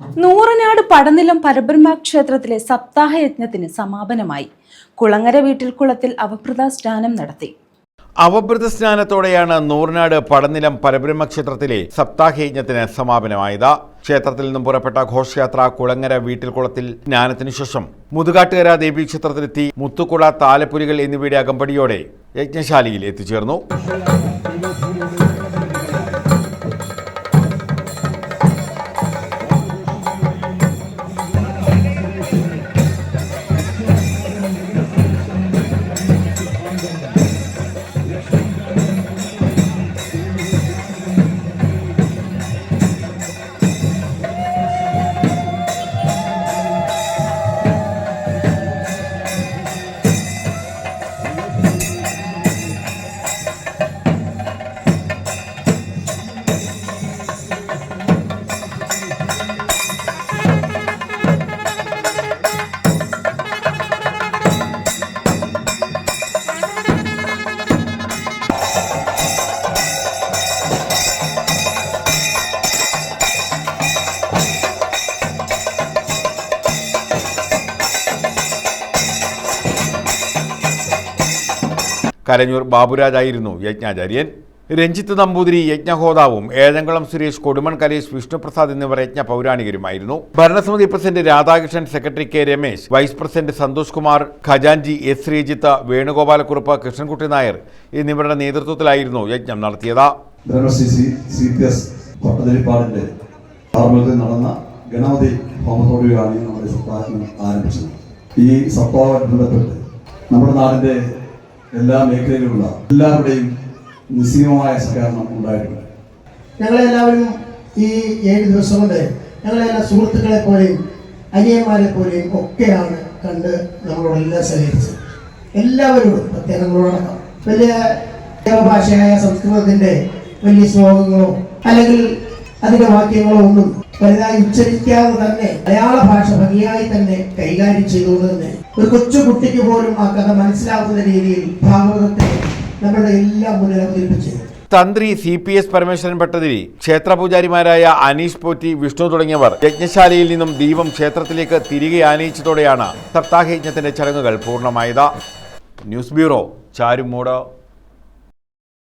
നൂറനാട് പടനിലം പരബ്രഹ്മ ക്ഷേത്രത്തിലെ സപ്താഹ യജ്ഞത്തിന് സമാപനമായി. കുളങ്ങര വീട്ടിൽ കുളത്തിൽ അവഭൃത സ്നാനം നടത്തി. അവഭൃത സ്നാനത്തോടെയാണ് നൂറിനാട് പടനിലം പരബ്രഹ്മ ക്ഷേത്രത്തിലെ സപ്താഹയജ്ഞത്തിന് സമാപനമായത്. ക്ഷേത്രത്തിൽ നിന്നും പുറപ്പെട്ട ഘോഷയാത്ര കുളങ്ങര വീട്ടിൽ കുളത്തിൽ സ്നാനത്തിനു ശേഷം മുതുകാട്ടുകര ദേവീ ക്ഷേത്രത്തിലെത്തി മുത്തുകുള താലപ്പുലികൾ എന്നിവയുടെ അകമ്പടിയോടെ യജ്ഞശാലയിൽ എത്തിച്ചേർന്നു. കരഞ്ഞൂർ ബാബുരാജായിരുന്നു യജ്ഞാചാര്യൻ. രഞ്ജിത്ത് നമ്പൂതിരി യജ്ഞഹോതാവും. ഏഴംകുളം സുരേഷ് കൊടുമൺ കലേഷ് വിഷ്ണുപ്രസാദ് എന്നിവർ യജ്ഞ പൗരാണികരുമായിരുന്നു. ഭരണസമിതി president Radhakrishnan secretary K Ramesh vice president Santhosh Kumar ഖജാൻജി S Sreejith Venugopalakkurup Krishnankutty Nair എന്നിവരുടെ നേതൃത്വത്തിലായിരുന്നു യജ്ഞം നടത്തിയത്. നടന്ന നമ്മുടെ ആരംഭിച്ചത്. ഈ സപ്താഹവുമായി ബന്ധപ്പെട്ട് നമ്മുടെ നാടിന്റെ എല്ലാ മേഖലയിലുമുള്ള എല്ലാവരുടെയും നിസ്സീമമായ സഹകരണം ഉണ്ടായിട്ടുണ്ട്. ഞങ്ങളെല്ലാവരും ഈ ഏഴ് ദിവസം കൊണ്ട് ഞങ്ങളെല്ലാ സുഹൃത്തുക്കളെ പോലെയും അനിയന്മാരെ പോലെയും ഒക്കെയാണ് കണ്ട് നമ്മളോടെല്ലാം സഹകരിച്ചത്. എല്ലാവരോടും പ്രത്യേകങ്ങളോടൊപ്പം വലിയ ദേവഭാഷയായ സംസ്കൃതത്തിന്റെ വലിയ ശ്ലോകങ്ങളോ അല്ലെങ്കിൽ അതിന്റെ വാക്യങ്ങളോ ഒന്നും വലുതായി ഉച്ചരിക്കാതെ തന്നെ മലയാള ഭാഷ ഭംഗിയായി തന്നെ കൈകാര്യം ചെയ്തുകൊണ്ട് തന്നെ ഒരു കൊച്ചു കുട്ടിക്ക് പോലും ആ കഥ മനസ്സിലാവുന്ന രീതിയിൽ ഭാഗവതത്തെ നമ്മുടെ എല്ലാം മുന്നിൽ തന്ത്രി C P S Parameswaran Bhattathiri ക്ഷേത്രപൂജാരിമാരായ Aneesh Potti Vishnu തുടങ്ങിയവർ യജ്ഞശാലയിൽ നിന്നും ദീപം ക്ഷേത്രത്തിലേക്ക് തിരികെ ആനയിച്ചതോടെയാണ് സപ്താഹയജ്ഞത്തിന്റെ ചടങ്ങുകൾ പൂർണമായത്. News bureau Charummood.